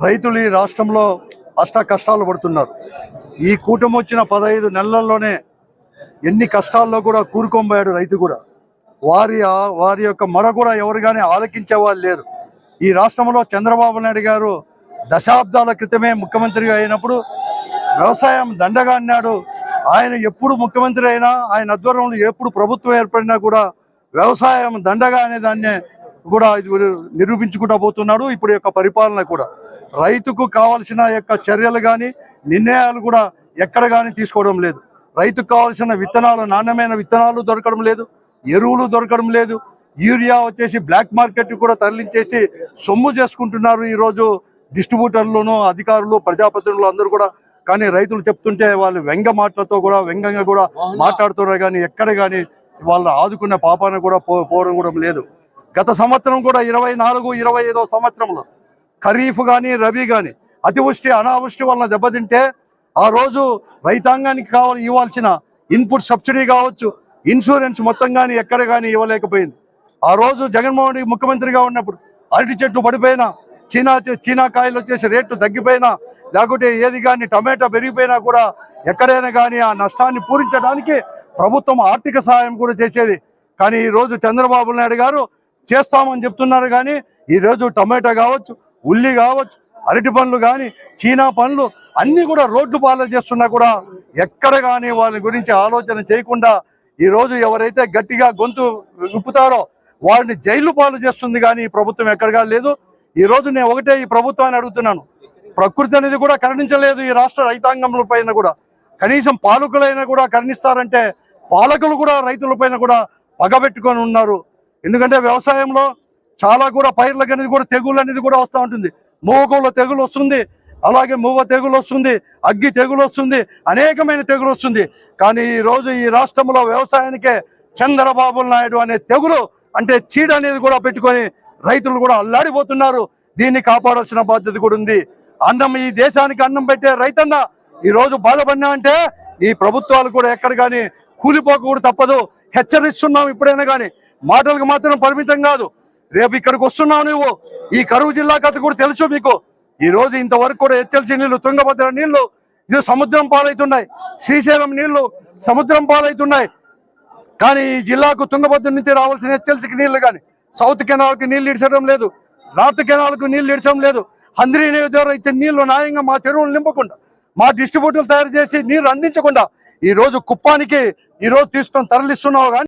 రైతులు ఈ రాష్ట్రంలో అష్ట కష్టాలు పడుతున్నారు. ఈ కూటమి వచ్చిన పదహైదు నెలల్లోనే ఎన్ని కష్టాల్లో కూడా కూరుకోబోయాడు రైతు కూడా. వారి వారి యొక్క మొర కూడా ఎవరు కానీ ఆలకించే వాళ్ళు లేరు. ఈ రాష్ట్రంలో చంద్రబాబు నాయుడు గారు దశాబ్దాల క్రితమే ముఖ్యమంత్రిగా అయినప్పుడు వ్యవసాయం దండగా అన్నాడు. ఆయన ఎప్పుడు ముఖ్యమంత్రి అయినా ఆయన ఆధ్వర్యంలో ఎప్పుడు ప్రభుత్వం ఏర్పడినా కూడా వ్యవసాయం దండగా అనే దాన్నే కూడా ఇది నిరూపించుకుంటూ పోతున్నాడు. ఇప్పుడు యొక్క పరిపాలన కూడా రైతుకు కావాల్సిన యొక్క చర్యలు కానీ నిర్ణయాలు కూడా ఎక్కడ కానీ తీసుకోవడం లేదు. రైతుకు కావాల్సిన విత్తనాలు నాణ్యమైన విత్తనాలు దొరకడం లేదు ఎరువులు దొరకడం లేదు. యూరియా వచ్చేసి బ్లాక్ మార్కెట్ కూడా తరలించేసి సొమ్ము చేసుకుంటున్నారు ఈరోజు డిస్ట్రిబ్యూటర్లను అధికారులు ప్రజాప్రతినిధులు అందరూ కూడా. కానీ రైతులు చెప్తుంటే వాళ్ళు వ్యంగ మాటలతో కూడా వ్యంగంగా కూడా మాట్లాడుతున్నారు కానీ ఎక్కడ కానీ వాళ్ళు ఆదుకున్న పాపాన కూడా పో పోవడం కూడా లేదు. గత సంవత్సరం కూడా ఇరవై నాలుగు ఇరవై ఐదో సంవత్సరంలో ఖరీఫ్ కానీ రబీ కానీ అతివృష్టి అనావృష్టి వలన దెబ్బతింటే ఆ రోజు రైతాంగానికి కావాలి ఇవ్వాల్సిన ఇన్పుట్ సబ్సిడీ కావచ్చు ఇన్సూరెన్స్ మొత్తం కానీ ఎక్కడ కానీ ఇవ్వలేకపోయింది. ఆ రోజు జగన్మోహన్ రెడ్డి ముఖ్యమంత్రిగా ఉన్నప్పుడు అరటి చెట్లు పడిపోయినా చీనా చీనా కాయలు వచ్చేసి రేట్లు తగ్గిపోయినా లేకుంటే ఏది కానీ టమాటా పెరిగిపోయినా కూడా ఎక్కడైనా కానీ ఆ నష్టాన్ని పూరించడానికి ప్రభుత్వం ఆర్థిక సహాయం కూడా చేసేది. కానీ ఈ రోజు చంద్రబాబు నాయుడు గారు చేస్తామని చెప్తున్నారు కానీ ఈ రోజు టమాటా కావచ్చు ఉల్లి కావచ్చు అరటి పండ్లు కానీ చీనా పండ్లు అన్నీ కూడా రోడ్లు పాలు చేస్తున్నా కూడా ఎక్కడ కానీ వాళ్ళ గురించి ఆలోచన చేయకుండా ఈ రోజు ఎవరైతే గట్టిగా గొంతు విప్పుతారో వారిని జైలు పాలు చేస్తుంది కానీ ఈ ప్రభుత్వం ఎక్కడగా లేదు. ఈ రోజు నేను ఒకటే ఈ ప్రభుత్వాన్ని అడుగుతున్నాను. ప్రకృతి అనేది కూడా కరుణించలేదు ఈ రాష్ట్ర రైతాంగంలో పైన కూడా. కనీసం పాలకులైనా కూడా కరుణిస్తారంటే పాలకులు కూడా రైతుల పైన కూడా పగబెట్టుకొని ఉన్నారు. ఎందుకంటే వ్యవసాయంలో చాలా కూడా పైర్లకు అనేది కూడా తెగులు అనేది కూడా వస్తూ ఉంటుంది. మూవకంలో తెగులు వస్తుంది. అలాగే మూవ తెగులు వస్తుంది. అగ్గి తెగులు వస్తుంది. అనేకమైన తెగులు వస్తుంది. కానీ ఈ రోజు ఈ రాష్ట్రంలో వ్యవసాయానికే చంద్రబాబు నాయుడు అనే తెగులు అంటే చీడ అనేది కూడా పెట్టుకొని రైతులు కూడా అల్లాడిపోతున్నారు. దీన్ని కాపాడాల్సిన బాధ్యత కూడా ఉంది. అన్నం ఈ దేశానికి అన్నం పెట్టే రైతన్న ఈ రోజు బాధపడినా అంటే ఈ ప్రభుత్వాలు కూడా ఎక్కడ కానీ కూలిపోక కూడా తప్పదు. హెచ్చరిస్తున్నాం ఇప్పుడైనా కానీ. మాటలకు మాత్రం పరిమితం కాదు. రేపు ఇక్కడికి వస్తున్నావు నువ్వు. ఈ కరువు జిల్లా కథ కూడా తెలుసు మీకు. ఈ రోజు ఇంతవరకు కూడా హెచ్చరిసి నీళ్ళు తుంగభద్ర నీళ్ళు ఇది సముద్రం పాలవుతున్నాయి. శ్రీశైలం నీళ్ళు సముద్రం పాలవుతున్నాయి. కానీ ఈ జిల్లాకు తుంగభద్ర నుంచి రావాల్సిన హెచ్చరిసికి నీళ్ళు కానీ సౌత్ కెనాల్కి నీళ్ళు ఇడ్చడం లేదు. నార్త్ కెనాల్కు నీళ్ళు ఇడ్చడం లేదు. హంద్రీ నది ద్వారా ఇచ్చే నీళ్ళు న్యాయంగా మా చెరువులు నింపకుండా మా డిస్ట్రిబ్యూటర్లు తయారు చేసి నీరు అందించకుండా ఈ రోజు కుప్పానికి ఈ రోజు తీసుకొని తరలిస్తున్నావు కానీ